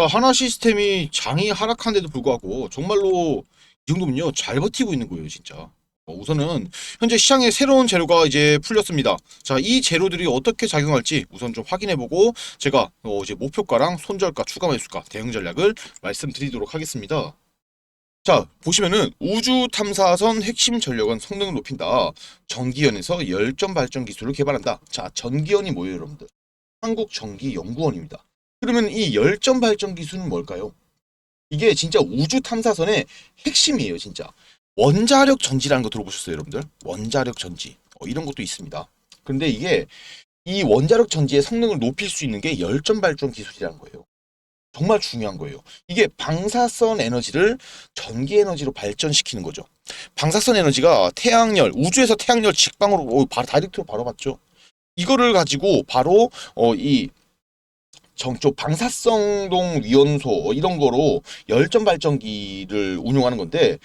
자, 하나 시스템이 장이 하락한데도 불구하고 정말로 이 정도면요 잘 버티고 있는 거예요 진짜. 어, 우선은 현재 시장에 새로운 재료가 이제 풀렸습니다. 자, 이 재료들이 어떻게 작용할지 우선 좀 확인해보고 제가 어, 이제 목표가랑 손절가, 추가 매수가, 대응 전략을 말씀드리도록 하겠습니다. 자, 보시면은 우주 탐사선 핵심 전력은 성능을 높인다. 전기연에서 열전 발전 기술을 개발한다. 자, 전기연이 뭐예요, 여러분들? 한국전기연구원입니다. 그러면 이 열전 발전 기술은 뭘까요? 이게 진짜 우주 탐사선의 핵심이에요, 진짜. 원자력 전지라는 거 들어보셨어요, 여러분들? 원자력 전지. 어, 이런 것도 있습니다. 근데 이게 이 원자력 전지의 성능을 높일 수 있는 게 열전 발전 기술이라는 거예요. 정말 중요한 거예요. 이게 방사선 에너지를 전기 에너지로 발전시키는 거죠. 방사선 에너지가 태양열, 우주에서 태양열 직방으로 오, 바로 다이렉트로 바로 받죠. 이거를 가지고 바로 어, 이 정쪽 방사성동 위원소 이런 거로 열전 발전기를 운용하는 건데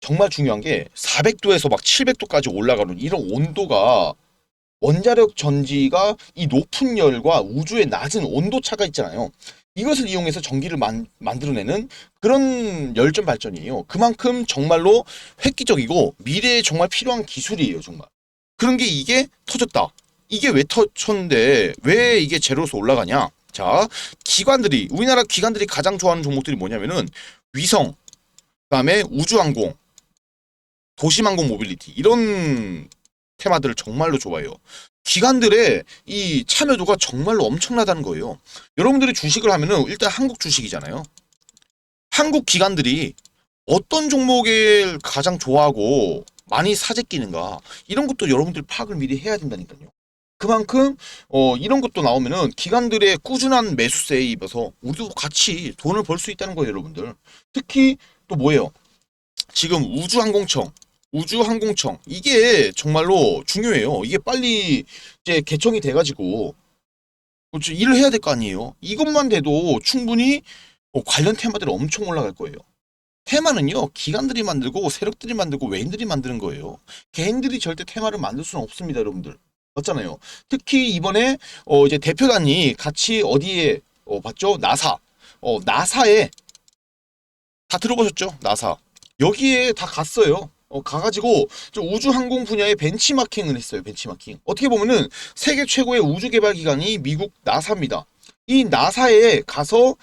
정말 중요한 게 400도에서 막 700도까지 올라가는 이런 온도가 원자력 전지가 이 높은 열과 우주의 낮은 온도 차가 있잖아요. 이것을 이용해서 전기를 만, 만들어내는 그런 열전 발전이에요. 그만큼 정말로 획기적이고 미래에 정말 필요한 기술이에요, 정말. 그런 게 이게 터졌다. 이게 왜 터졌는데 왜 이게 제로에서 올라가냐? 자, 기관들이 우리나라 기관들이 가장 좋아하는 종목들이 뭐냐면은 위성, 그다음에 우주항공, 도심항공 모빌리티 이런 테마들을 정말로 좋아해요. 기관들의 이 참여도가 정말로 엄청나다는 거예요. 여러분들이 주식을 하면은 일단 한국 주식이잖아요. 한국 기관들이 어떤 종목을 가장 좋아하고 많이 사재 끼는가 이런 것도 여러분들 파악을 미리 해야 된다니까요. 그만큼 어 이런 것도 나오면은 기관들의 꾸준한 매수세에 입어서 우리도 같이 돈을 벌 수 있다는 거예요, 여러분들. 특히 또 뭐예요? 지금 우주항공청 우주항공청 이게 정말로 중요해요. 이게 빨리 이제 개청이 돼가지고 그렇죠. 일을 해야 될 거 아니에요. 이것만 돼도 충분히 어, 관련 테마들이 엄청 올라갈 거예요. 테마는요 기관들이 만들고 세력들이 만들고 외인들이 만드는 거예요. 개인들이 절대 테마를 만들 수는 없습니다, 여러분들. 맞잖아요. 특히 이번에 어, 이제 대표단이 같이 어디에 어, 봤죠? 나사. 어, 나사에 다 들어보셨죠? 나사. 여기에 다 갔어요. 어, 가가지고 저 우주항공 분야의 벤치마킹을 했어요. 벤치마킹. 어떻게 보면은 세계 최고의 우주 개발 기관이 미국 나사입니다. 이 나사에 가서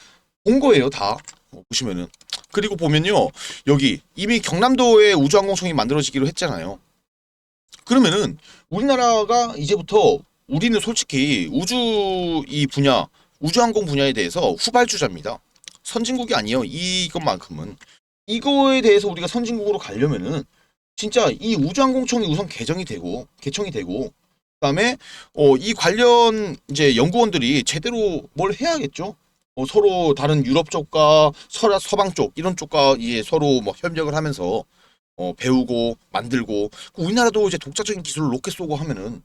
온 거예요, 다. 어, 보시면은. 그리고 보면요. 여기 이미 경남도에 우주항공청이 만들어지기로 했잖아요. 그러면은 우리나라가 이제부터 우리는 솔직히 우주 이 분야, 우주항공 분야에 대해서 후발주자입니다. 선진국이 아니에요. 이것만큼은. 이거에 대해서 우리가 선진국으로 가려면은 진짜 이 우주항공청이 우선 개정이 되고 개청이 되고 그다음에 어, 이 관련 이제 연구원들이 제대로 뭘 해야겠죠. 어, 서로 다른 유럽 쪽과 서라 서방 쪽 이런 쪽과 예, 서로 뭐 협력을 하면서 어, 배우고 만들고 그 우리나라도 이제 독자적인 기술을 로켓 쏘고 하면은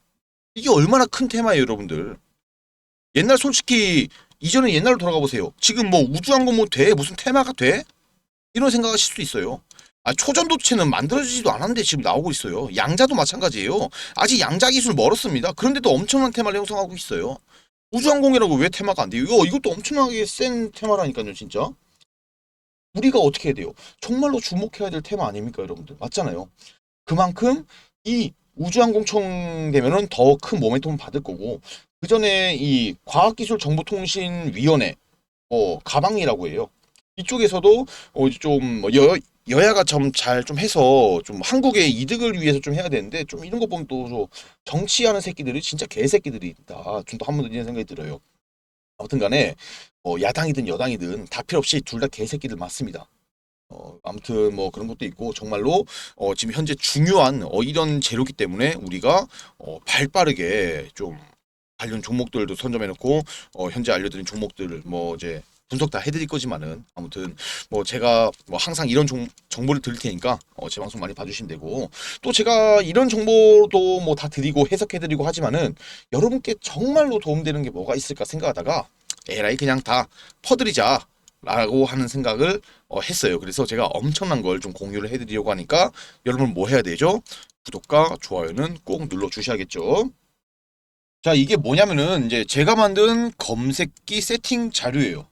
이게 얼마나 큰 테마예요, 여러분들. 옛날 솔직히 이전에 옛날로 돌아가 보세요. 지금 뭐 우주항공 뭐 돼? 무슨 테마가 돼? 이런 생각하실 수 있어요. 아, 초전도체는 만들어지지도 않았는데 지금 나오고 있어요. 양자도 마찬가지예요. 아직 양자 기술 멀었습니다. 그런데도 엄청난 테마를 형성하고 있어요. 우주항공이라고 왜 테마가 안 돼요? 이거 이것도 엄청나게 센 테마라니까요, 진짜. 우리가 어떻게 해야 돼요? 정말로 주목해야 될 테마 아닙니까, 여러분들? 맞잖아요. 그만큼 이 우주항공청 되면은 더 큰 모멘텀을 받을 거고 그 전에 이 과학기술정보통신위원회 어 가방이라고 해요. 이쪽에서도 어좀뭐 여, 여야가 좀 잘 좀 해서 좀 한국의 이득을 위해서 좀 해야 되는데 좀 이런 거 보면 또 정치하는 새끼들이 진짜 개새끼들이다. 좀 또 한 번 더 이런 생각이 들어요. 아무튼 간에 어, 야당이든 여당이든 다 필요 없이 둘 다 개새끼들 맞습니다. 어, 아무튼 뭐 그런 것도 있고 정말로 어, 지금 현재 중요한 어, 이런 재료기 때문에 우리가 어, 발빠르게 좀 관련 종목들도 선점해놓고 어, 현재 알려드린 종목들을 뭐 이제 분석 다 해드릴 거지만은 아무튼 뭐 제가 뭐 항상 이런 종, 정보를 드릴 테니까 어, 제 방송 많이 봐주시면 되고 또 제가 이런 정보도 뭐 다 드리고 해석해드리고 하지만은 여러분께 정말로 도움되는 게 뭐가 있을까 생각하다가 에라이 그냥 다 퍼드리자 라고 하는 생각을 어, 했어요. 그래서 제가 엄청난 걸 좀 공유를 해드리려고 하니까 여러분 뭐 해야 되죠? 구독과 좋아요는 꼭 눌러 주셔야겠죠. 자, 이게 뭐냐면은 이제 제가 만든 검색기 세팅 자료예요.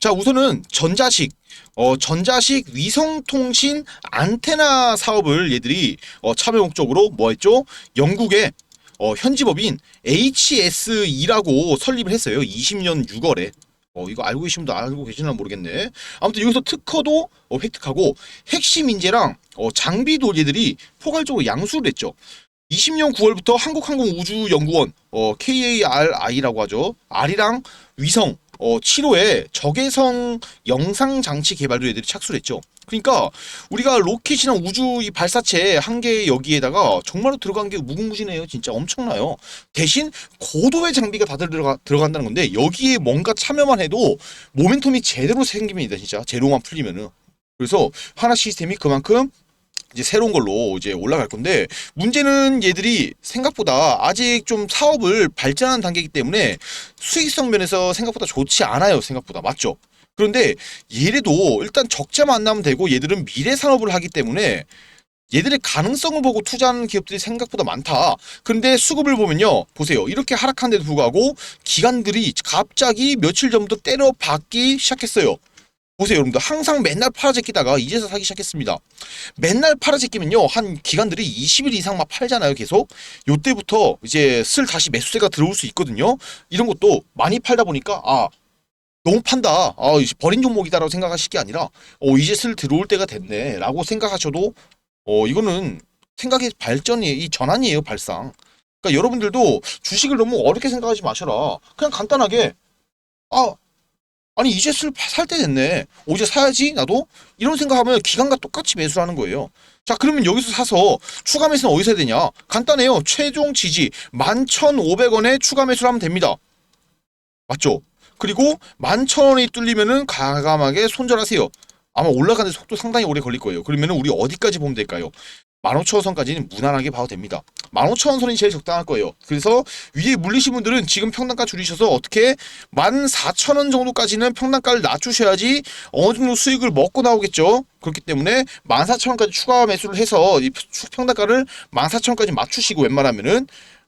자 우선은 전자식. 어 전자식 위성통신 안테나 사업을 얘들이 어 참여 목적으로 뭐 했죠? 영국의 어 현지법인 HSE라고 설립을 했어요. 20년 6월에. 어 이거 알고 분도 알고 계시나 모르겠네. 아무튼 여기서 특허도 어, 획득하고 핵심 인재랑 어 장비도 얘들이 포괄적으로 양수를 했죠. 20년 9월부터 한국항공우주연구원 어, KARI라고 하죠. R이랑 위성 어, 7호에 적외선 영상 장치 개발도 애들이 착수를 했죠. 그러니까 우리가 로켓이나 우주 이 발사체 한 개 여기에다가 정말로 들어간 게 무궁무진해요. 진짜 엄청나요. 대신 고도의 장비가 다들 들어가, 들어간다는 건데 여기에 뭔가 참여만 해도 모멘텀이 제대로 생깁니다. 진짜 재료만 풀리면은. 그래서 하나 시스템이 그만큼 이제 새로운 걸로 이제 올라갈 건데 문제는 얘들이 생각보다 아직 좀 사업을 발전하는 단계이기 때문에 수익성 면에서 생각보다 좋지 않아요 생각보다 맞죠? 그런데 얘네도 일단 적자만 안 나면 되고 얘들은 미래 산업을 하기 때문에 얘들의 가능성을 보고 투자하는 기업들이 생각보다 많다. 그런데 수급을 보면요. 보세요. 이렇게 하락한데도 불구하고 기관들이 갑자기 며칠 전부터 때려박기 시작했어요. 보세요, 여러분들. 항상 맨날 팔아제 끼다가 이제서 사기 시작했습니다. 맨날 팔아제 끼면요. 한 기간들이 20일 이상 막 팔잖아요, 계속. 요때부터 이제 슬 다시 매수세가 들어올 수 있거든요. 이런 것도 많이 팔다 보니까, 아, 너무 판다. 아, 버린 종목이다라고 생각하실 게 아니라, 어, 이제 슬 들어올 때가 됐네. 라고 생각하셔도, 어, 이거는 생각의 발전이, 이 전환이에요, 발상. 그러니까 여러분들도 주식을 너무 어렵게 생각하지 마셔라. 그냥 간단하게, 아, 아니 이제 술 살 때 됐네. 어, 이제 사야지 나도 이런 생각하면 기간과 똑같이 매수를 하는 거예요. 자 그러면 여기서 사서 추가 매수는 어디서 해야 되냐? 간단해요. 최종 지지 11,500원에 추가 매수를 하면 됩니다. 맞죠? 그리고 11,000원이 뚫리면은 과감하게 손절하세요. 아마 올라가는 속도 상당히 오래 걸릴 거예요. 그러면은 우리 어디까지 보면 될까요? 15,000원 선까지는 무난하게 봐도 됩니다. 15,000원 선이 제일 적당할 거예요. 그래서 위에 물리신 분들은 지금 평단가 줄이셔서 어떻게 14,000원 정도까지는 평단가를 낮추셔야지 어느 정도 수익을 먹고 나오겠죠. 그렇기 때문에 14,000원까지 추가 매수를 해서 이 평단가를 14,000원까지 맞추시고 웬만하면은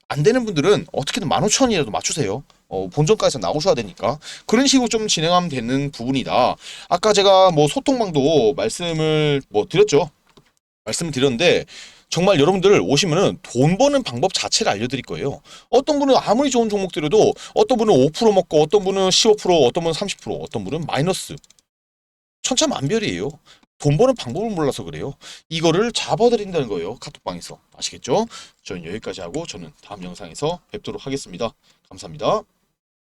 안 되는 분들은 어떻게든 15,000원이라도 맞추세요. 어, 본전까지 나오셔야 되니까 그런 식으로 좀 진행하면 되는 부분이다. 아까 제가 뭐 소통방도 말씀을 뭐 드렸죠. 말씀을 드렸는데 정말 여러분들 오시면은 돈 버는 방법 자체를 알려드릴 거예요. 어떤 분은 아무리 좋은 종목 들여도 어떤 분은 5% 먹고 어떤 분은 15% 어떤 분은 30% 어떤 분은 마이너스 천차만별이에요. 돈 버는 방법을 몰라서 그래요. 이거를 잡아드린다는 거예요. 카톡방에서 아시겠죠? 저는 여기까지 하고 저는 다음 영상에서 뵙도록 하겠습니다. 감사합니다.